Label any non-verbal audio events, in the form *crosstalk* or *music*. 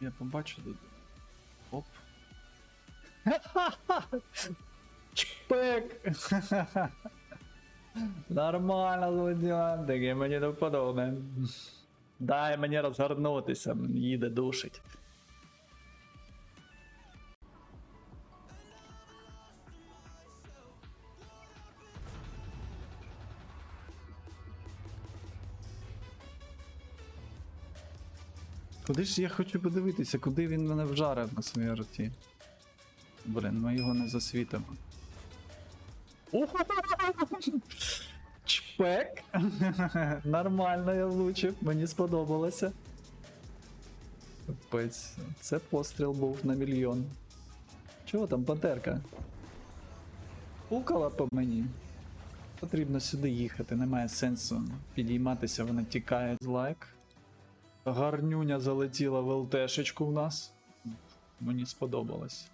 Я побачу тут. Оп. Чпик! Нормально, Лудян, таке мені не вподобне. Дай мені розгорнутися, їде душить. Куди ж я хочу подивитися, куди він мене вжарив на своїй арті? Блін, ми його не засвітимо. *laughs* Чпек! *laughs* Нормально я влучив, мені сподобалося. Капець, це постріл був на мільйон. Чого там, пантерка? Пукала по мені. Потрібно сюди їхати, немає сенсу підійматися, вона тікає з лайк. Гарнюня залетіла в ЛТшечку в нас. Мені сподобалось.